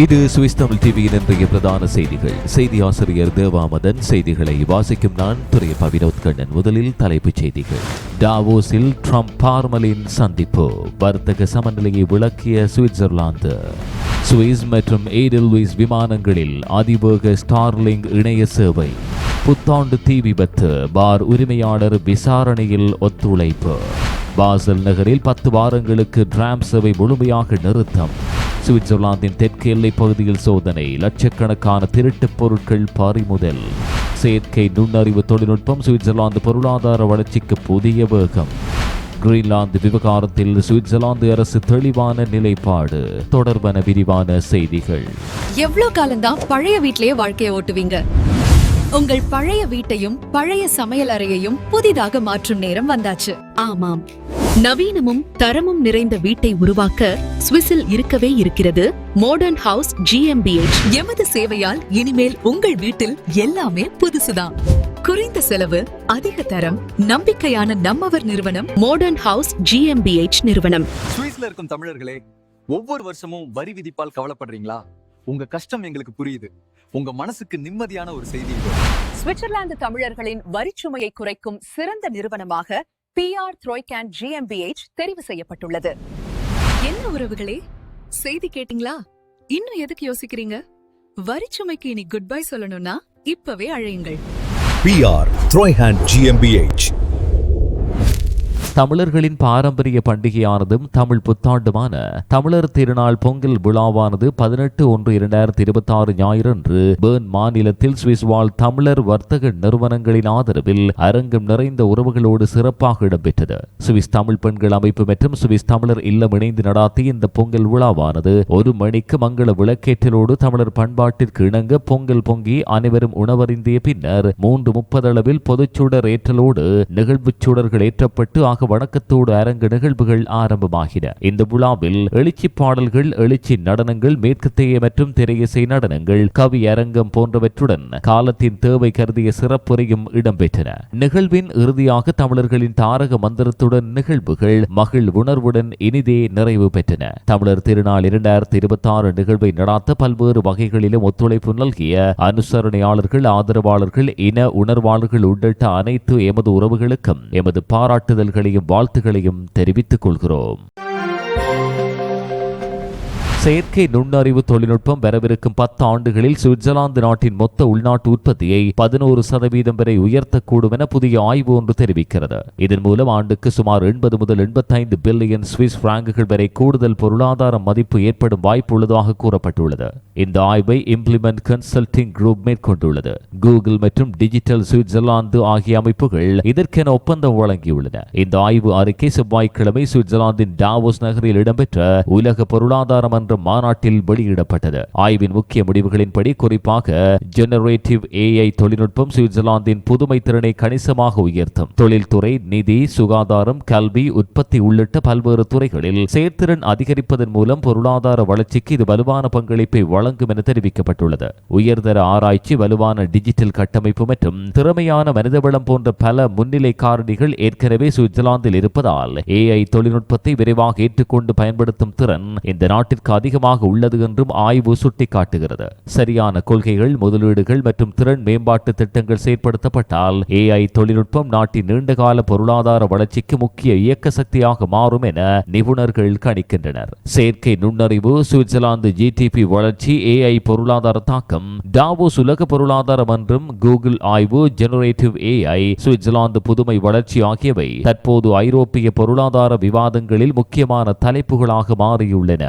இது சுவிஸ் தமிழ் டிவியின் இன்றைய பிரதான செய்திகள். செய்தி ஆசிரியர் தேவாமதன் செய்திகளை வாசிக்கும் நான் துறை பவினோத் கண்ணன் முதலில் தலைப்புச் செய்திகள். டாவோஸில் ட்ரம்ப் பார்மலின் சந்திப்பு. வர்த்தக சமநிலையை விளக்கிய சுவிட்சர்லாந்து. சுவிஸ் மற்றும் ஏடில்விஸ் விமானங்களில் அதிவேக ஸ்டார்லிங் இணைய சேவை. புத்தாண்டு தீ விபத்து. பார் உரிமையாளர் விசாரணையில் ஒத்துழைப்பு. பாசல் நகரில் பத்து வாரங்களுக்கு டிராம் சேவை முழுமையாக நிறுத்தம். சுவிட்சர்லாந்தின் தெற்கு எல்லைப் பகுதியில் சோதனை. லட்சக்கணக்கான திருட்டுப் பொருட்கள் பறிமுதல். செயற்கை நுண்ணறிவு தொழில்நுட்பம் சுவிட்சர்லாந்து பொருளாதார வளர்ச்சிக்கு புதிய வேகம். கிரீன்லாந்து விவகாரத்தில் சுவிட்சர்லாந்து அரசு தெளிவான நிலைப்பாடு. தொடர்பான விரிவான செய்திகள். எவ்ளோ காலம்தான் பழைய வீட்லயே வாழ்க்கைய ஓட்டுவீங்க? உங்கள் பழைய வீட்டையும் பழைய சமையல் அறையையும் புதிதாக மாற்றும் நேரம் வந்தாச்சு. ஆமாம். நவீனமும் தரமும் நிறைந்த வீட்டை உருவாக்க சுவிஸில் இருக்கவே இருக்கிறது மாடர்ன் ஹவுஸ் ஜிஎம்பிஎச் எமது சேவையால் இனிமேல் உங்கள் வீட்டில் எல்லாமே புதுசுதான். குறைந்த செலவு அதிக தரம் நம்பிக்கையான நம்மவர் நிறுவனம் மாடர்ன் ஹவுஸ் ஜிஎம்பிஎச் நிறுவனம். சுவிஸ்ல இருக்கும் தமிழர்களே ஒவ்வொரு வருஷமும் வரி விதிப்பால் கவலைப்படுறீங்களா? உங்க கஷ்டம் எங்களுக்கு புரியுது. உங்க மனசுக்கு நிம்மதியான ஒரு செய்தி இது. சுவிட்சர்லாந்து தமிழர்களின் வரிச்சுமையை குறைக்கும் சிறந்த நிறுவனமாக பிஆர் த்ரோய்கேன் ஜிஎம்பிஎச் தெரிவு செய்யப்பட்டுள்ளது. என்ன உறவுகளே? செய்தி கேட்டிங்களா? இன்னும் எதுக்கு யோசிக்கிறீங்க? வரிச்சுமைக்கு இனி குட் பை சொல்லணும்னா இப்பவே அழையுங்கள். PR Troyhan GmbH. தமிழர்களின் பாரம்பரிய பண்டிகையானதும் தமிழ் புத்தாண்டுமான தமிழர் திருநாள் பொங்கல் விழாவானது பதினெட்டு ஒன்று இரண்டாயிரத்தி இருபத்தி ஆறு ஞாயிறன்று பேர்ன் மாநிலத்தில் சுவிஸ் வாழ் தமிழர் வர்த்தக நிறுவனங்களின் ஆதரவில் அரங்கம் நிறைந்த உறவுகளோடு சிறப்பாக இடம்பெற்றது. சுவிஸ் தமிழ் பெண்கள் அமைப்பு மற்றும் சுவிஸ் தமிழர் இல்லம் இணைந்து நடாத்திய இந்த பொங்கல் விழாவானது ஒரு மணிக்கு மங்கள விளக்கேற்றலோடு தமிழர் பண்பாட்டிற்கு இணங்க பொங்கல் பொங்கி அனைவரும் உணவருந்திய பின்னர் மூன்று முப்பதளவில் பொதுச்சுடர் ஏற்றலோடு நிகழ்வுச் சுடர்கள் ஏற்றப்பட்டு ஆக வணக்கத்தோடு அரங்கு நிகழ்வுகள் ஆரம்பமாகின. இந்த விழாவில் எழுச்சி பாடல்கள் எழுச்சி நடனங்கள் மேற்கத்தைய மற்றும் திரையிசை நடனங்கள் கவி அரங்கம் போன்றவற்றுடன் காலத்தின் தேவை கருதிய சிறப்புரையும் இடம்பெற்றன. நிகழ்வின் இறுதியாக தமிழர்களின் தாரக மந்திரத்துடன் நிகழ்வுகள் மகிழ் உணர்வுடன் இனிதே நிறைவு பெற்றன. தமிழர் திருநாள் இரண்டாயிரத்தி இருபத்தி ஆறு நிகழ்வை நடாத்த பல்வேறு வகைகளிலும் ஒத்துழைப்பு நல்கிய அனுசரணையாளர்கள் ஆதரவாளர்கள் இன உணர்வாளர்கள் உள்ளிட்ட அனைத்து எமது உறவுகளுக்கும் எமது பாராட்டுதல்களை வாழ்த்துகளையும் தெரிவித்துக் கொள்கிறோம். செயற்கை நுண்ணறிவு தொழில்நுட்பம் வரவிருக்கும் பத்து ஆண்டுகளில் சுவிட்சர்லாந்து நாட்டின் மொத்த உள்நாட்டு உற்பத்தியை பதினோரு சதவீதம் வரை உயர்த்தக்கூடும் என புதிய ஆய்வு ஒன்று தெரிவிக்கிறது. இதன் மூலம் ஆண்டுக்கு சுமார் எண்பது முதல் எண்பத்தைந்து பில்லியன் சுவிஸ் பிராங்குகள் வரை கூடுதல் பொருளாதார மதிப்பு ஏற்படும் வாய்ப்பு உள்ளதாக கூறப்பட்டுள்ளது. இந்த ஆய்வை இம்ப்ளிமெண்ட் கன்சல்டிங் குரூப் மேற்கொண்டுள்ளது. கூகுள் மற்றும் டிஜிட்டல் சுவிட்சர்லாந்து ஆகிய அமைப்புகள் இதற்கென ஒப்பந்தம் வழங்கியுள்ளன. இந்த ஆய்வு அறிக்கை செவ்வாய்க்கிழமை சுவிட்சர்லாந்தின் டாவோஸ் நகரில் இடம்பெற்ற உலக பொருளாதார மன்ற மாநாட்டில் வெளியிடப்பட்டது. ஆய்வின் முக்கிய முடிவுகளின்படி குறிப்பாக ஜெனரேட்டிவ் ஏஐ தொழில்நுட்பம் சுவிட்சர்லாந்தின் புதுமை திறனை கணிசமாக உயர்த்தும். தொழில்துறை நிதி சுகாதாரம் கல்வி உற்பத்தி உள்ளிட்ட பல்வேறு துறைகளில் செயற்திறன் அதிகரிப்பதன் மூலம் பொருளாதார வளர்ச்சிக்கு இது வலுவான பங்களிப்பை வழங்கும் என தெரிவிக்கப்பட்டுள்ளது. உயர்தர ஆராய்ச்சி வலுவான டிஜிட்டல் கட்டமைப்பு மற்றும் திறமையான மனிதவளம் போன்ற பல முன்னிலை காரணிகள் ஏற்கனவே சுவிட்சர்லாந்தில் இருப்பதால் ஏஐ தொழில்நுட்பத்தை விரைவாக ஏற்றுக்கொண்டு பயன்படுத்தும் திறன் இந்த நாட்டிற்கு அதிகமாக உள்ளது என்றும் ஆய்வு சுட்டிக்காட்டுகிறது. சரியான கொள்கைகள் முதலீடுகள் மற்றும் திறன் மேம்பாட்டு திட்டங்கள் செயற்படுத்தப்பட்டால் ஏஐ தொழில்நுட்பம் நாட்டின் நீண்டகால பொருளாதார வளர்ச்சிக்கு முக்கிய இயக்க சக்தியாக மாறும் என நிபுணர்கள் கணிக்கின்றனர். செயற்கை நுண்ணறிவு சுவிட்சர்லாந்து ஜிடிபி வளர்ச்சி ஏஐ பொருளாதார தாக்கம் டாவோஸ் உலக பொருளாதார மன்றம் கூகுள் ஆய்வு ஜெனரேட்டிவ் ஏஐ சுவிட்சர்லாந்து புதுமை வளர்ச்சி ஆகியவை தற்போது ஐரோப்பிய பொருளாதார விவாதங்களில் முக்கியமான தலைப்புகளாக மாறியுள்ளன.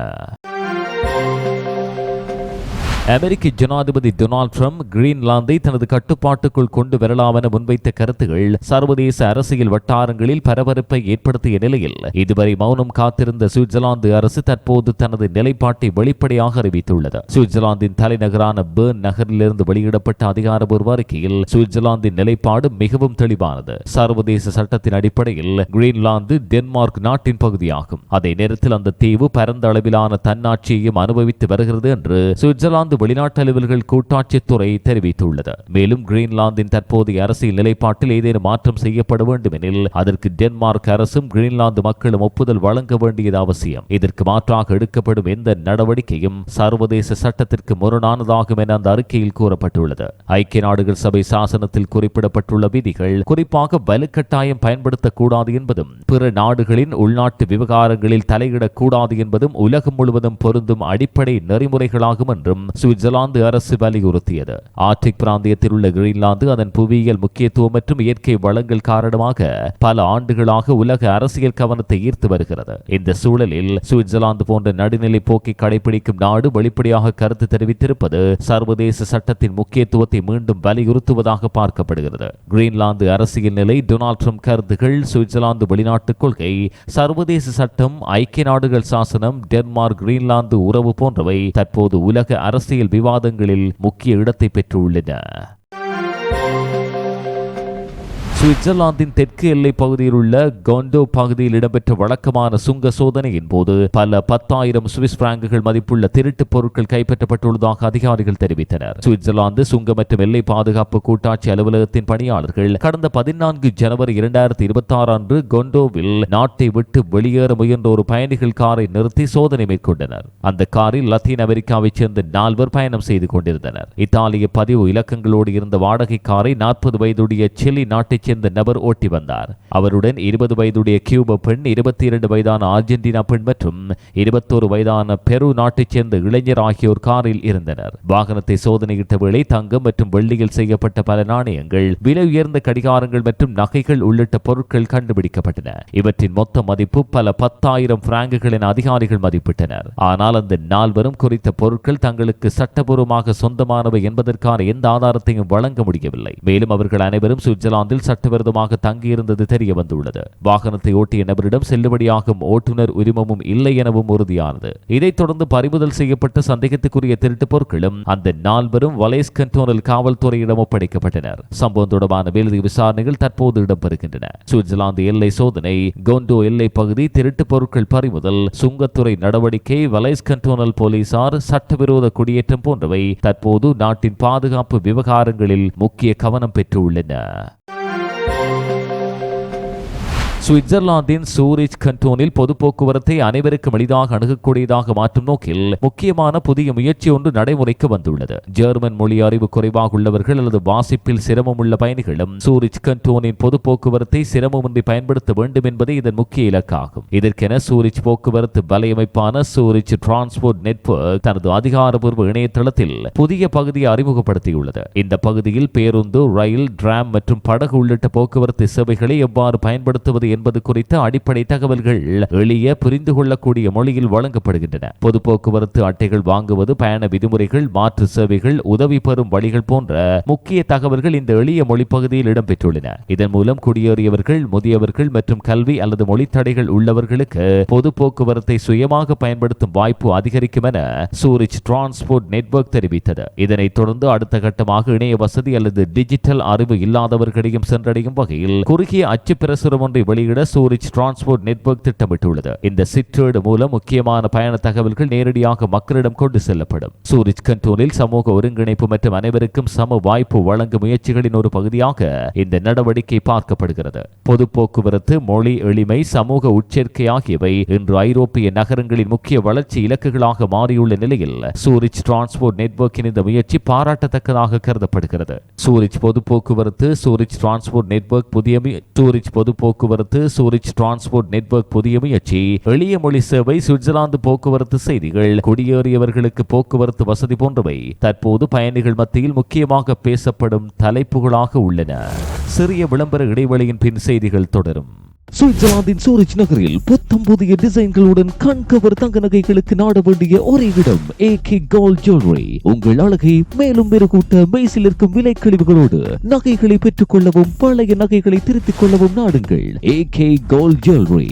அமெரிக்க ஜனாதிபதி டொனால்ட் ட்ரம்ப் கிரீன்லாந்தை தனது கட்டுப்பாட்டுக்குள் கொண்டு வரலாம் என முன்வைத்த கருத்துகள் சர்வதேச அரசியல் வட்டாரங்களில் பரபரப்பை ஏற்படுத்திய நிலையில் இதுவரை மௌனம் காத்திருந்த சுவிட்சர்லாந்து அரசு தற்போது தனது நிலைப்பாட்டை வெளிப்படையாக அறிவித்துள்ளது. சுவிட்சர்லாந்தின் தலைநகரான பேர்ன் நகரிலிருந்து வெளியிடப்பட்ட அதிகாரபூர்வ அறிக்கையில் சுவிட்சர்லாந்தின் நிலைப்பாடு மிகவும் தெளிவானது. சர்வதேச சட்டத்தின் அடிப்படையில் கிரீன்லாந்து டென்மார்க் நாட்டின் பகுதியாகும். அதே நேரத்தில் அந்த தீவு பரந்த அளவிலான தன்னாட்சியையும் அனுபவித்து வருகிறது என்று சுவிட்சர்லாந்து வெளிநாட்டு அலுவல்கள் கூட்டாட்சித்துறை தெரிவித்துள்ளது. மேலும் கிரீன்லாந்தின் தற்போதைய அரசியல் நிலைப்பாட்டில் ஏதேனும் மாற்றம் செய்யப்பட வேண்டும் எனில் அதற்கு டென்மார்க் அரசும் கிரீன்லாந்து மக்களும் ஒப்புதல் வழங்க வேண்டியது அவசியம். இதற்கு மாற்றாக எடுக்கப்படும் எந்த நடவடிக்கையும் சர்வதேச சட்டத்திற்கு முரணானதாகும் என அந்த அறிக்கையில் கூறப்பட்டுள்ளது. ஐக்கிய நாடுகள் சபை சாசனத்தில் குறிப்பிடப்பட்டுள்ள விதிகள் குறிப்பாக வலுக்கட்டாயம் பயன்படுத்தக்கூடாது என்பதும் பிற நாடுகளின் உள்நாட்டு விவகாரங்களில் தலையிடக்கூடாது என்பதும் உலகம் முழுவதும் பொருந்தும் அடிப்படை நெறிமுறைகளாகும் என்றும் சுவிட்சர்லாந்து அரசு வலியுறுத்தியது. ஆர்டிக் பிராந்தியத்தில் உள்ள கிரீன்லாந்து அதன் புவியியல் முக்கியத்துவம் மற்றும் இயற்கை வளங்கள் காரணமாக பல ஆண்டுகளாக உலக அரசியல் கவனத்தை ஈர்த்து வருகிறது. இந்த சூழலில் சுவிட்சர்லாந்து போன்ற நடுநிலை போக்கை கடைபிடிக்கும் நாடு வெளிப்படையாக கருத்து தெரிவித்திருப்பது சர்வதேச சட்டத்தின் முக்கியத்துவத்தை மீண்டும் வலியுறுத்துவதாக பார்க்கப்படுகிறது. கிரீன்லாந்து அரசியல் நிலை டொனால்ட் ட்ரம்ப் கருத்துகள் சுவிட்சர்லாந்து வெளிநாட்டுக் கொள்கை சர்வதேச சட்டம் ஐக்கிய நாடுகள் சாசனம் டென்மார்க் கிரீன்லாந்து உறவு போன்றவை தற்போது உலக அரசியல் விவாதங்களில் முக்கிய இடத்தை பெற்றுள்ளன. சுவிட்சர்லாந்தின் தெற்கு எல்லை பகுதியில் உள்ள கோண்டோ பகுதியில் இடம்பெற்ற வழக்கமான சுங்க சோதனையின் போது பல பத்தாயிரம் சுவிஸ் பிராங்குகள் மதிப்புள்ள திருட்டுப் பொருட்கள் கைப்பற்றப்பட்டுள்ளதாக அதிகாரிகள் தெரிவித்தனர். சுவிட்சர்லாந்து சுங்க மற்றும் எல்லை பாதுகாப்பு கூட்டாட்சி அலுவலகத்தின் பணியாளர்கள் கடந்த பதினான்கு ஜனவரி இரண்டாயிரத்தி இருபத்தி ஆறு அன்று கொண்டோவில் நாட்டை விட்டு வெளியேற முயன்ற ஒரு பயணிகள் காரை நிறுத்தி சோதனை மேற்கொண்டனர். அந்த காரில் லத்தீன் அமெரிக்காவைச் சேர்ந்த நால்வர் பயணம் செய்து கொண்டிருந்தனர். இத்தாலிய பதிவு இலக்கங்களோடு இருந்த வாடகை காரை நாற்பது வயதுடைய சிலி நாட்டைச் சேர்ந்த நபர் ஓட்டி வந்தார். அவருடன் இருபது வயதுடைய கியூப பெண் இருபத்தி இரண்டு வயதான அர்ஜென்டினா பெண் மற்றும் இருபத்தோரு வயதான பெரு நாட்டைச் சேர்ந்த இளைஞர் ஆகியோர் காரில் இருந்தனர். வாகனத்தை சோதனையிட்ட வேளை தங்கம் மற்றும் வெள்ளியில் செய்யப்பட்ட பல நாணயங்கள் விலை உயர்ந்த கடிகாரங்கள் மற்றும் நகைகள் உள்ளிட்ட பொருட்கள் கண்டுபிடிக்கப்பட்டன. இவற்றின் மொத்த மதிப்பு பல பத்தாயிரம் பிராங்குகள் என அதிகாரிகள் மதிப்பிட்டனர். ஆனால் அந்த நால்வரும் குறித்த பொருட்கள் தங்களுக்கு சட்டபூர்வமாக சொந்தமானவை என்பதற்கான எந்த ஆதாரத்தையும் வழங்க முடியவில்லை. மேலும் அவர்கள் அனைவரும் சுவிட்சர்லாந்தில் சட்ட சட்டவிரோதமாக தங்கியிருந்தது தெரிய வந்துள்ளது வாகனத்தை ஓட்டிய நபரிடம் செல்லுபடியாகும் ஓட்டுநர் உரிமமும் இல்லை எனவும் உறுதியானது. இதைத் தொடர்ந்து பறிமுதல் செய்யப்பட்ட சந்தேகத்துக்குரிய திருட்டு பொருட்களும் அந்த நால்வரும் வலேஸ் கண்டோனல் காவல்துறையிடம் ஒப்படைக்கப்பட்டனர். சம்பவம் தொடர்பான மேலதிக விசாரணைகள் தற்போது இடம்பெறுகின்றன. சுவிட்சர்லாந்து எல்லை சோதனை கோண்டோ எல்லை பகுதி திருட்டு பொருட்கள் பறிமுதல் சுங்கத்துறை நடவடிக்கை வலேஸ் கண்டோனல் போலீசார் சட்டவிரோத குடியேற்றம் போன்றவை தற்போது நாட்டின் பாதுகாப்பு விவகாரங்களில் முக்கிய கவனம் பெற்றுள்ளன. சுவிட்சர்லாந்தின் சூரிச் கண்டோனில் பொது போக்குவரத்தை அனைவருக்கும் எளிதாக அணுகக்கூடியதாக மாற்றும் நோக்கில் முக்கியமான புதிய முயற்சி ஒன்று நடைமுறைக்கு வந்துள்ளது. ஜெர்மன் மொழி அறிவு குறைவாக உள்ளவர்கள் அல்லது வாசிப்பில் சிரமம் உள்ள பயணிகளும் சூரிச் கண்டோனின் பொது போக்குவரத்தை சிரமமின்றி பயன்படுத்த வேண்டும் என்பதே இதன் முக்கிய இலக்காகும். இதற்கென சூரிச் போக்குவரத்து வலையமைப்பான சூரிச் டிரான்ஸ்போர்ட் நெட்வொர்க் தனது அதிகாரப்பூர்வ இணையதளத்தில் புதிய பகுதியை அறிமுகப்படுத்தியுள்ளது. இந்த பகுதியில் பேருந்து ரயில் டிராம் மற்றும் படகு உள்ளிட்ட போக்குவரத்து சேவைகளை எவ்வாறு பயன்படுத்துவது என்பது குறித்த அடிப்படை தகவல்கள் எளிய புரிந்து கொள்ளக்கூடிய மொழியில் வழங்கப்படுகின்றன. பொது போக்குவரத்து அட்டைகள் வாங்குவது பயண விதிமுறைகள் மாற்று சேவைகள் உதவி பெறும் வழிகள் போன்ற முக்கிய தகவல்கள் இந்த எளிய மொழி பகுதியில் இடம்பெற்றுள்ளன. இதன் மூலம் குடியேறியவர்கள் முதியவர்கள் மற்றும் கல்வி அல்லது மொழி தடைகள் உள்ளவர்களுக்கு பொது போக்குவரத்தை சுயமாக பயன்படுத்தும் வாய்ப்பு அதிகரிக்கும் என சூரிச் டிரான்ஸ்போர்ட் நெட்வொர்க் தெரிவித்தது. இதனைத் தொடர்ந்து அடுத்த கட்டமாக இணைய வசதி அல்லது டிஜிட்டல் அறிவு இல்லாதவர்களையும் சென்றடையும் வகையில் குறுகிய அச்சு பிரசுரம் ஒன்றை வெளியிட சூரிச் டிரான்ஸ்போர்ட் நெட்வொர்க் திட்டமிட்டுள்ளது. இந்த சிற்றேடு மூலம் முக்கியமான பயண தகவல்கள் நேரடியாக மக்களிடம் கொண்டு செல்லப்படும். சூரிச் கண்டோனில் சமூக ஒருங்கிணைப்பு மற்றும் அனைவருக்கும் சம வாய்ப்பு வழங்கும் முயற்சிகளின் ஒரு பகுதியாக இந்த நடவடிக்கை பார்க்கப்படுகிறது. பொது போக்குவரத்து மொழி எளிமை சமூக உட்சேர்க்கை ஆகியவை இன்று ஐரோப்பிய நகரங்களின் முக்கிய வளர்ச்சி இலக்குகளாக மாறியுள்ள நிலையில் சூரிச் டிரான்ஸ்போர்ட் நெட்வொர்க்கின் இந்த முயற்சி பாராட்டத்தக்கதாக கருதப்படுகிறது. சூரிச் பொது போக்குவரத்து சூரிச் டிரான்ஸ்போர்ட் நெட்வொர்க் புதிய சூரிச் பொது போக்குவரத்து போக்குவரத்து சூரிச் டிரான்ஸ்போர்ட் நெட்வொர்க் புதிய முயற்சி. எளிய மொழி சேவை சுவிட்சர்லாந்து போக்குவரத்து செய்திகள். குடியேறியவர்களுக்கு போக்குவரத்து வசதி போன்றவை தற்போது பயணிகள் மத்தியில் முக்கியமாக பேசப்படும் தலைப்புகளாக உள்ளன. சிறிய விளம்பர இடைவெளியின் பின் செய்திகள் தொடரும். சுவிட்சர்லாந்தின் சூரிச் நகரில் புத்தம் புதிய டிசைன்களுடன் கண்கவர் தங்க நகைகளுக்கு நாட வேண்டிய ஒரே இடம் ஏ கே கோல்ட் ஜுவல்லரி உங்கள் அழகை மேலும் மெருகூட்ட மெய்சில் இருக்கும் விலை கழிவுகளோடு நகைகளை பெற்றுக் கொள்ளவும் பழைய நகைகளை திருத்திக் கொள்ளவும் நாடுங்கள் ஏ கே கோல்ட் ஜுவல்லரி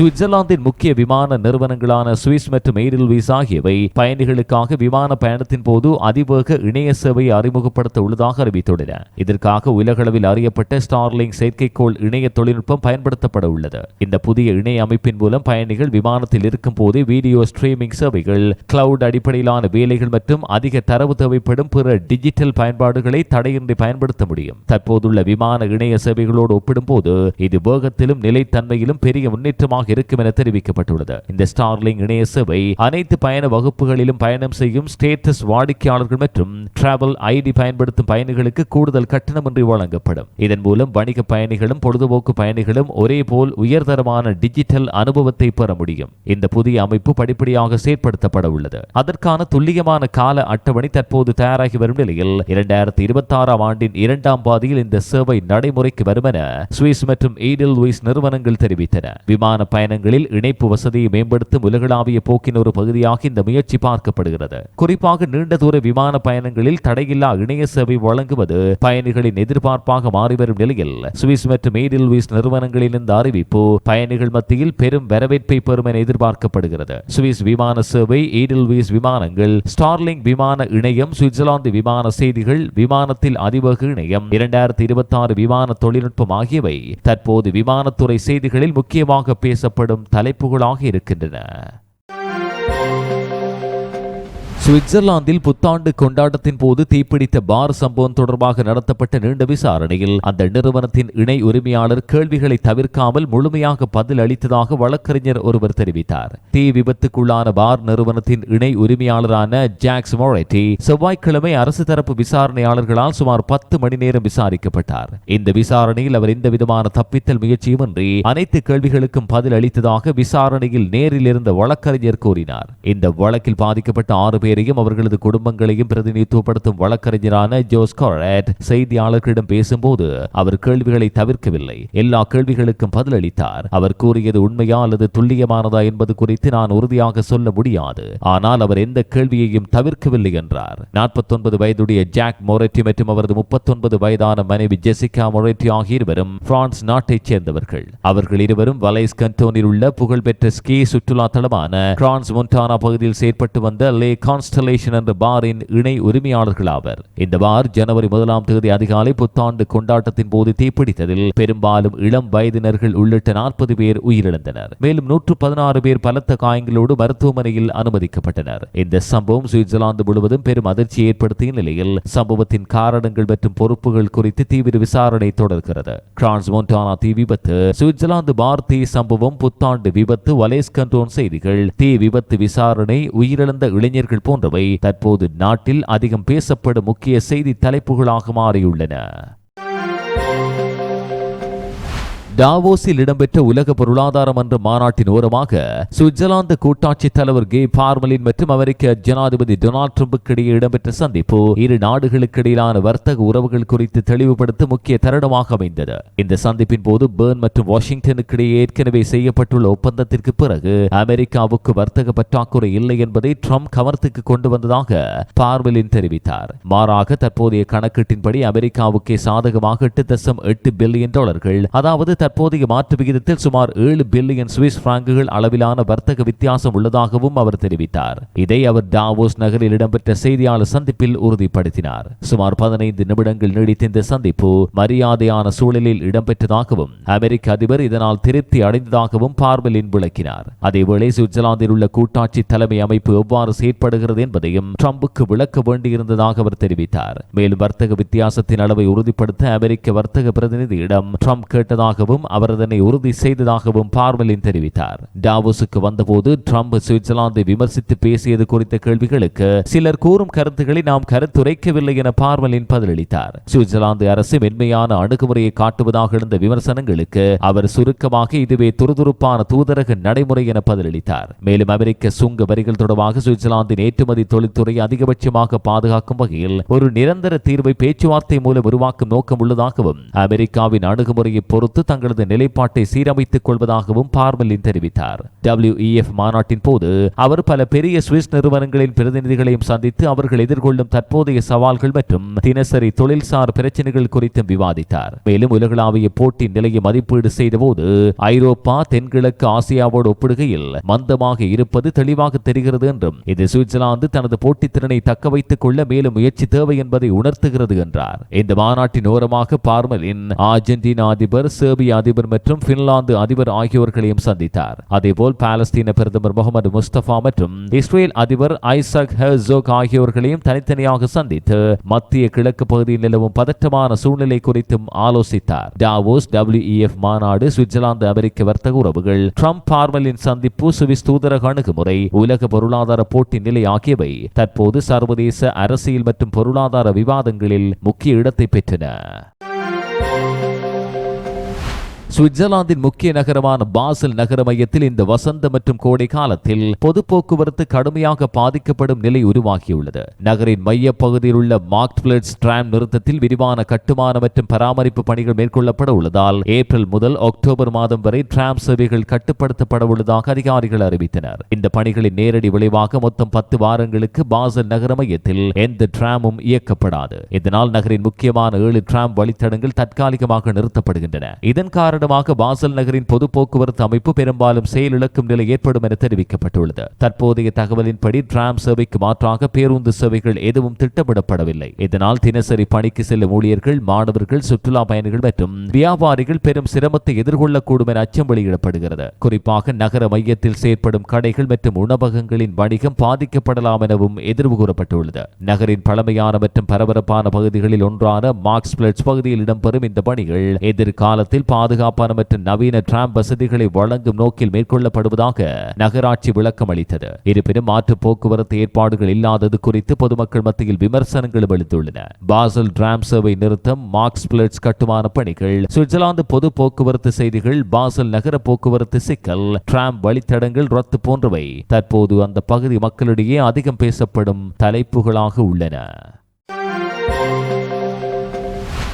சுவிட்சர்லாந்தின் முக்கிய விமான நிறுவனங்களான சுவிஸ் மற்றும் எய்ரில்வீஸ் ஆகியவை பயணிகளுக்காக விமான பயணத்தின் போது அதிவேக இணைய சேவையை அறிமுகப்படுத்த உள்ளதாக அறிவித்துள்ளன. இதற்காக உலகளவில் அறியப்பட்ட ஸ்டார்லிங் செயற்கைக்கோள் இணைய தொழில்நுட்பம் பயன்படுத்தப்பட உள்ளது. இந்த புதிய இணைய அமைப்பின் மூலம் பயணிகள் விமானத்தில் இருக்கும் போது வீடியோ ஸ்ட்ரீமிங் சேவைகள் கிளவுட் அடிப்படையிலான வேலைகள் மற்றும் அதிக தரவு தேவைப்படும் பிற டிஜிட்டல் பயன்பாடுகளை தடையின்றி பயன்படுத்த முடியும். தற்போதுள்ள விமான இணைய சேவைகளோடு ஒப்பிடும்போது இது வேகத்திலும் நிலைத்தன்மையிலும் பெரிய முன்னேற்றமாக இருக்கும் என தெரிவிக்கப்பட்டுள்ளது. இந்த ஸ்டார்லிங் இணைய சேவை அனைத்து பயண வகுப்புகளிலும் பயணம் செய்யும் ஸ்டேட்டஸ் வாடிக்கையாளர்கள் மற்றும் டிராவல் ஐடி பயன்படுத்தும் பயணிகளுக்கு கூடுதல் கட்டணமின்றி வழங்கப்படும். இதன் மூலம் வணிக பயணிகளும் பொழுதுபோக்கு பயணிகளும் ஒரே போல் உயர்தரமான டிஜிட்டல் அனுபவத்தை பெற முடியும். இந்த புதிய அமைப்பு படிப்படியாக செயற்படுத்தப்பட உள்ளது. அதற்கான துல்லியமான கால அட்டவணை தற்போது தயாராகி வரும் நிலையில் இரண்டாயிரத்தி இருபத்தி ஆறாம் ஆண்டின் இரண்டாம் பாதியில் இந்த சேவை நடைமுறைக்கு வரும் என சுவிஸ் மற்றும் ஈடில் லூயிஸ் நிறுவனங்கள் தெரிவித்தன. விமான பயணங்களில் இணைப்பு வசதியை மேம்படுத்தும் உலகளாவிய போக்கின் ஒரு பகுதியாக இந்த முயற்சி பார்க்கப்படுகிறது. குறிப்பாக நீண்ட தூர விமான பயணங்களில் தடையில்லா இணைய சேவை வழங்குவது பயணிகளின் எதிர்பார்ப்பாக மாறிவரும் நிலையில் சுவிஸ் மற்றும் ஈடில் லூயிஸ் நிறுவனங்களின் இந்த அறிவிப்பு பயணிகள் மத்தியில் பெரும் வரவேற்பை பெறும் என எதிர்பார்க்கப்படுகிறது. சுவிஸ் விமான சேவை ஈடில் லூயிஸ் விமானங்கள் ஸ்டார்லிங் விமான இணையம் சுவிட்சர்லாந்து விமான செய்திகள் விமானத்தில் அதிவேக இணையம் இரண்டாயிரத்தி இருபத்தி ஆறு விமான தொழில்நுட்பம் ஆகியவை தற்போது விமானத்துறை செய்திகளில் முக்கியமாக பேச பேசப்படும் தலைப்புகளாக இருக்கின்றன. சுவிட்சர்லாந்தில் புத்தாண்டு கொண்டாட்டத்தின் போது தீப்பிடித்த பார் சம்பவம் தொடர்பாக நடத்தப்பட்ட நீண்ட விசாரணையில் அந்த நிறுவனத்தின் இணை உரிமையாளர் கேள்விகளை தவிர்க்காமல் முழுமையாக பதில் அளித்ததாக வழக்கறிஞர் ஒருவர் தெரிவித்தார். தீ விபத்துக்குள்ளான பார் நிறுவனத்தின் இணை உரிமையாளரான ஜாக்ஸ் மொரட்டி செவ்வாய்க்கிழமை அரசு தரப்பு விசாரணையாளர்களால் சுமார் பத்து மணி நேரம் விசாரிக்கப்பட்டார். இந்த விசாரணையில் அவர் இந்த விதமான தப்பித்தல் முயற்சியுமின்றி அனைத்து கேள்விகளுக்கும் பதில் அளித்ததாக விசாரணையில் நேரில் இருந்த வழக்கறிஞர் கூறினார். இந்த வழக்கில் பாதிக்கப்பட்ட ஆறு பேர் பேரையும் அவர்களது குடும்பங்களையும் பிரதிநிதித்துவப்படுத்தும் வழக்கறிஞரான ஜோஸ் காரட் செய்தியாளர்களிடம் பேசும்போது அவர் கேள்விகளை தவிர்க்கவில்லை. எல்லா கேள்விகளுக்கும் பதிலளித்தார். அவர் கூறியது உண்மையா அல்லது துல்லியமானதா என்பது குறித்து நான் உறுதியாக சொல்ல முடியாது. ஆனால் அவர் எந்த கேள்வியையும் தவிர்க்கவில்லை என்றார். 49 வயதுடைய ஜாக் மொரட்டி மற்றும் அவரது 39 வயதான மனைவி ஜெசிகா மொரட்டி ஆகிய இருவரும் பிரான்ஸ் நாட்டைச் சேர்ந்தவர்கள். அவர்கள் இருவரும் வலைஸ் கண்டோனில் உள்ள புகழ்பெற்ற ஸ்கீ சுற்றுலா தளமான கிரான்ஸ் மொன்டானா பகுதியில் செயற்பட்டு வந்த லே கான் கான்ஸ்டலேஷன் என்ற பாரின் இணை உரிமையாளர்கள் ஆவர் இந்த பார் ஜனவரி முதலாம் தேதி அதிகாலை புத்தாண்டு கொண்டாட்டத்தின் போது தீப்பிடித்ததில் பெரும்பாலும் இளம் வயதினர்கள் உள்ளிட்ட நாற்பது பேர் உயிரிழந்தனர். மேலும் நூற்று பதினாறு பேர் பலத்த காயங்களோடு மருத்துவமனையில் அனுமதிக்கப்பட்டனர். இந்த சம்பவம் சுவிட்சர்லாந்து முழுவதும் பெரும் அதிர்ச்சியை ஏற்படுத்திய நிலையில் சம்பவத்தின் காரணங்கள் மற்றும் பொறுப்புகள் குறித்து தீவிர விசாரணை தொடர்கிறது. கிரான்ஸ் மோண்டானா தீ விபத்து சுவிட்சர்லாந்து பார் தீ சம்பவம் புத்தாண்டு விபத்து வலேஸ் கண்டோன் செய்திகள் தீ விபத்து விசாரணை உயிரிழந்த இளைஞர்கள் போன்றவை தற்போது நாட்டில் அதிகம் பேசப்படும் முக்கிய செய்தி தலைப்புகளாக மாறியுள்ளன. டாவோஸில் இடம்பெற்ற உலக பொருளாதார மன்ற மாநாட்டின் ஓரமாக சுவிட்சர்லாந்து கூட்டாட்சி தலைவர் கே. பார்மலின் மற்றும் அமெரிக்க ஜனாதிபதி டொனால்ட் ட்ரம்புக்கு இடையே இடம்பெற்ற சந்திப்பு இரு நாடுகளுக்கு இடையிலான வர்த்தக உறவுகள் குறித்து தெளிவுபடுத்த முக்கிய தருணமாக அமைந்தது. இந்த சந்திப்பின் போது பேர்ன் மற்றும் வாஷிங்டனுக்கு இடையே ஏற்கனவே செய்யப்பட்டுள்ள ஒப்பந்தத்திற்கு பிறகு அமெரிக்காவுக்கு வர்த்தக பற்றாக்குறை இல்லை என்பதை ட்ரம்ப் கவனத்துக்கு கொண்டு வந்ததாக பார்மலின் தெரிவித்தார். மாறாக தற்போதைய கணக்கீட்டின்படி அமெரிக்காவுக்கே சாதகமாக எட்டு தசம் எட்டு பில்லியன் டாலர்கள் அதாவது தற்போதைய மாற்று விகிதத்தில் சுமார் ஏழு பில்லியன் சுவிஸ் பிராங்குகள் அளவிலான வர்த்தக வித்தியாசம் உள்ளதாகவும் அவர் தெரிவித்தார். இதை அவர் டாவோஸ் நகரில் இடம்பெற்ற செய்தியாளர் சந்திப்பில் உறுதிப்படுத்தினார். சுமார் பதினைந்து நிமிடங்கள் நீடித்த இந்த சந்திப்பு மரியாதையான சூழலில் இடம்பெற்றதாகவும் அமெரிக்க அதிபர் இதனால் திருப்தி அடைந்ததாகவும் பார்வலின் விளக்கினார். அதேவேளை சுவிட்சர்லாந்தில் உள்ள கூட்டாட்சி தலைமை அமைப்பு எவ்வாறு செயற்படுகிறது என்பதையும் ட்ரம்புக்கு விளக்க வேண்டியிருந்ததாக அவர் தெரிவித்தார். மேலும் வர்த்தக வித்தியாசத்தின் அளவை உறுதிப்படுத்த அமெரிக்க வர்த்தக பிரதிநிதியிடம் ட்ரம்ப் கேட்டதாகவும் அவர் அதனை உறுதி செய்ததாகவும் பார்மலின் தெரிவித்தார். டாவோஸுக்கு வந்தபோது ட்ரம்ப் சுவிட்சர்லாந்தை விமர்சித்து பேசியது குறித்த கேள்விகளுக்கு சிலர் கூறும் கருத்துக்களை நாம் கருத்துரைக்கவில்லை என பார்மலின் பதிலளித்தார். சுவிட்சர்லாந்து அரசு மென்மையான அணுகுமுறையை காட்டுவதாக இருந்த விமர்சனங்களுக்கு அவர் சுருக்கமாக இதுவே துருதுருப்பான தூதரக நடைமுறை என பதிலளித்தார். மேலும் அமெரிக்க சுங்க வரிகள் தொடர்பாக சுவிட்சர்லாந்தின் ஏற்றுமதி தொழில்துறை அதிகபட்சமாக பாதுகாக்கும் வகையில் ஒரு நிரந்தர தீர்வை பேச்சுவார்த்தை மூலம் உருவாக்கும் நோக்கம் உள்ளதாகவும் அமெரிக்காவின் அணுகுமுறையை பொறுத்து தங்களது நிலைப்பாட்டை சீரமைத்துக் கொள்வதாகவும் பார்மலின் தெரிவித்தார். WEF மாநாட்டின் போது அவர் பல பெரிய சுவிஸ் நிறுவனங்களின் பிரதிநிதிகளையும் சந்தித்து அவர்கள் எதிர்கொள்ளும் தற்போதைய சவால்கள் மற்றும் தினசரி தொழில்சார் பிரச்சனைகள் குறித்தும் விவாதித்தார். மேலும் உலகளாவிய போட்டி நிலையை மதிப்பீடு செய்தபோது ஐரோப்பா தென்கிழக்கு ஆசியாவோடு ஒப்பிடுகையில் மந்தமாக இருப்பது தெளிவாக தெரிகிறது என்றும் இது சுவிட்சர்லாந்து தனது போட்டித்திறனை தக்க வைத்துக் கொள்ள மேலும் முயற்சி தேவை என்பதை உணர்த்துகிறது என்றார். இந்த மாநாட்டின் ஓரமாக பார்மலின் அர்ஜென்டினா அதிபர் செர்பிய அதிபர் மற்றும் பின்லாந்து அதிபர் ஆகியோர்களையும் சந்தித்தார். அதேபோல் பாலஸ்தீன பிரதமர் முகமது முஸ்தபா மற்றும் இஸ்ரேல் அதிபர் ஐசக் ஹெர்சோக் ஆகியோர்களையும் தனித்தனியாக சந்தித்து மத்திய கிழக்கு பகுதியில் நிலவும் பதற்றமான சூழ்நிலை குறித்தும் ஆலோசித்தார். டாவோஸ் டபிள்யூஇஎஃப் மாநாடு சுவிட்சர்லாந்து அமெரிக்க வர்த்தக உறவுகள் ட்ரம்ப் பார்மலின் சந்திப்பு சுவிஸ் தூதரக அணுகுமுறை உலக பொருளாதார போட்டி நிலை ஆகியவை தற்போது சர்வதேச அரசியல் மற்றும் பொருளாதார விவாதங்களில் முக்கிய இடத்தை பெற்றன. சுவிட்சர்லாந்தின் முக்கிய நகரமான பாசல் நகர மையத்தில் இந்த வசந்த மற்றும் கோடை காலத்தில் பொது போக்குவரத்து கடுமையாக பாதிக்கப்படும் நிலை உருவாகியுள்ளது. நகரின் மைய பகுதியில் உள்ள மார்க்ட்பிளட்ஸ் டிராம் நிறுத்தத்தில் விரிவான கட்டுமான மற்றும் பராமரிப்பு பணிகள் மேற்கொள்ளப்பட உள்ளதால் ஏப்ரல் முதல் அக்டோபர் மாதம் வரை டிராம் சேவைகள் கட்டுப்படுத்தப்பட உள்ளதாக அதிகாரிகள் அறிவித்தனர். இந்த பணிகளின் நேரடி விளைவாக மொத்தம் பத்து வாரங்களுக்கு பாசல் நகர மையத்தில் எந்த டிராமும் இயக்கப்படாது. இதனால் நகரின் முக்கியமான ஏழு டிராம் வழித்தடங்கள் தற்காலிகமாக நிறுத்தப்படுகின்றன. இதன் காரணம் காரணமாக பாசல் நகரின் பொது போக்குவரத்து அமைப்பு பெரும்பாலும் செயலிழக்கும் நிலை ஏற்படும் என தெரிவிக்கப்பட்டுள்ளது. தற்போதைய தகவலின்படி டிராம் சேவைக்கு மாற்றாக பேருந்து சேவைகள் எதுவும் திட்டமிடப்படவில்லை. இதனால் தினசரி பணிக்கு செல்லும் ஊழியர்கள் மாணவர்கள் சுற்றுலா பயணிகள் மற்றும் வியாபாரிகள் பெரும் சிரமத்தை எதிர்கொள்ளக்கூடும் என அச்சம் வெளியிடப்படுகிறது. குறிப்பாக நகர மையத்தில் செயற்படும் கடைகள் மற்றும் உணவகங்களின் வணிகம் பாதிக்கப்படலாம் எனவும் எதிர்வு கூறப்பட்டுள்ளது. நகரின் பழமையான மற்றும் பரபரப்பான பகுதிகளில் ஒன்றான மார்க்ஸ் பிளட்ஸ் பகுதியில் இடம்பெறும் இந்த பணிகள் எதிர்காலத்தில் பாதுகாப்பு பாதுகாப்பான மற்றும் நவீன டிராம் வசதிகளை வழங்கும் நோக்கில் மேற்கொள்ளப்படுவதாக நகராட்சி விளக்கம் அளித்தது. இருப்பினும் மாற்று போக்குவரத்து ஏற்பாடுகள் இல்லாதது குறித்து பொதுமக்கள் மத்தியில் விமர்சனங்களும் எழுந்துள்ளன. பாசல் டிராம் சேவை நிறுத்தம் மார்க்ஸ் பிளட்ஸ் கட்டுமான பணிகள் சுவிட்சர்லாந்து பொது போக்குவரத்து செய்திகள் பாசல் நகர போக்குவரத்து சிக்கல் டிராம் வழித்தடங்கள் ரத்து போன்றவை தற்போது அந்த பகுதி மக்களிடையே அதிகம் பேசப்படும் தலைப்புகளாக உள்ளன.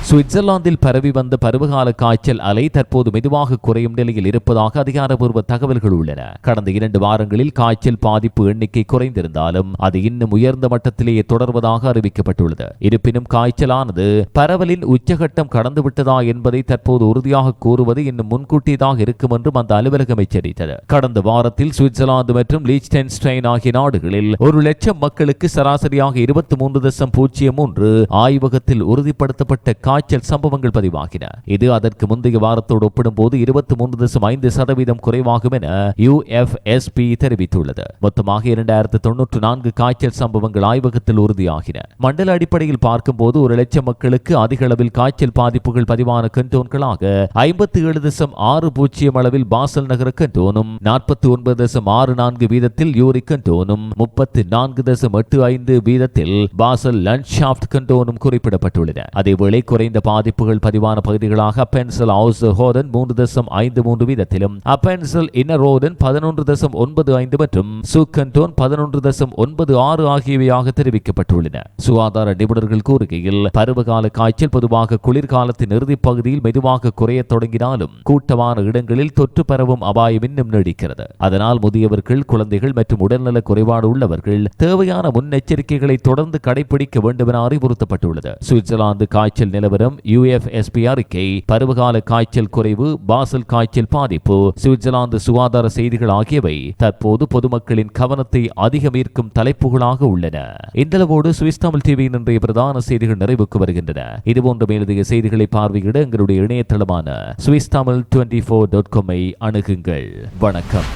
சுவிட்சர்லாந்தில் பரவி வந்த பருவகால காய்ச்சல் அலை தற்போது மெதுவாக குறையும் நிலையில் இருப்பதாக அதிகாரப்பூர்வ தகவல்கள் உள்ளன. கடந்த இரண்டு வாரங்களில் காய்ச்சல் பாதிப்பு எண்ணிக்கை குறைந்திருந்தாலும் அது இன்னும் உயர்ந்த மட்டத்திலேயே தொடர்வதாக அறிவிக்கப்பட்டுள்ளது. இருப்பினும் காய்ச்சலானது பரவலின் உச்சகட்டம் கடந்துவிட்டதா என்பதை தற்போது உறுதியாக கூறுவது இன்னும் முன்கூட்டியதாக இருக்கும் என்றும் அந்த அலுவலகம் எச்சரித்தது. கடந்த வாரத்தில் சுவிட்சர்லாந்து மற்றும் லீச்டென்ஸ்டைன் ஆகிய நாடுகளில் ஒரு லட்சம் மக்களுக்கு சராசரியாக இருபத்தி மூன்று தசம் பூஜ்ஜியம் மூன்று ஆய்வகத்தில் உறுதிப்படுத்தப்பட்ட காய்ச்சல் சம்பவங்கள் பதிவாகின. இது அதற்கு முந்தைய வாரத்தோடு ஒப்பிடும்போது இருபத்தி மூன்று தசம் ஐந்து சதவீதம் குறைவாகும் என யுஎஃப்எஸ்பி தெரிவித்துள்ளது. மொத்தமாக இரண்டாயிரத்து தொன்னூற்று நான்கு காய்ச்சல் சம்பவங்கள் ஆய்வகத்தில் உறுதியாகின. மண்டல அடிப்படையில் பார்க்கும்போது ஒரு லட்சம் மக்களுக்கு அதிக அளவில் காய்ச்சல் பாதிப்புகள் பதிவான கண்டோன்களாக ஐம்பத்தி ஏழு தசம் ஆறு பூஜ்ஜியம் அளவில் பாசல் நகர கண்டோனும் நாற்பத்தி ஒன்பது தசம் ஆறு நான்கு வீதத்தில் யூரி கண்டோனும் முப்பத்தி நான்கு தசம் எட்டு ஐந்து வீதத்தில் பாசல் லன்ஷாப்ட் கண்டோனும் குறிப்பிடப்பட்டுள்ளன. அதேவேளை குறைந்த பாதிப்புகள் பதிவான பகுதிகளாக அப்பென்சல் ஹவுஸ் ஹோதன் மூன்று தசம் ஐந்து மூன்று வீதத்திலும் அப்பென்சில் இன்னர் ரோடன் பதினொன்று தசம் ஒன்பது ஐந்து மற்றும் சூக்கன்டோன் பதினொன்று தசம் ஒன்பது ஆறு ஆகியவையாக தெரிவிக்கப்பட்டுள்ளன. சுகாதார நிபுணர்கள் கூறுகையில் பருவகால காய்ச்சல் பொதுவாக குளிர்காலத்தின் இறுதிப் பகுதியில் மெதுவாக குறைய தொடங்கினாலும் கூட்டமான இடங்களில் தொற்று பரவும் அபாயம் இன்னும் நீடிக்கிறது. அதனால் முதியவர்கள் குழந்தைகள் மற்றும் உடல்நல குறைபாடு உள்ளவர்கள் தேவையான முன்னெச்சரிக்கைகளை தொடர்ந்து கடைபிடிக்க வேண்டும் என அறிவுறுத்தப்பட்டுள்ளது. சுவிட்சர்லாந்து காய்ச்சல் நிலவரம் நிலவரம் யுஎஃப்எஸ்பி பருவகால காய்ச்சல் குறைவு பாசல் காய்ச்சல் பாதிப்பு சுவிட்சர்லாந்து சுகாதார செய்திகள் ஆகியவை தற்போது பொதுமக்களின் கவனத்தை அதிகம் ஈர்க்கும் தலைப்புகளாக உள்ளன. இந்தளவோடு சுவிஸ் தமிழ் டிவியின் இன்றைய பிரதான செய்திகள் நிறைவுக்கு வருகின்றன. இதுபோன்ற மேலதிக செய்திகளை பார்வையிட எங்களுடைய இணையதளமான Swiss Tamil twenty four dot காமை அணுகுங்கள். வணக்கம்.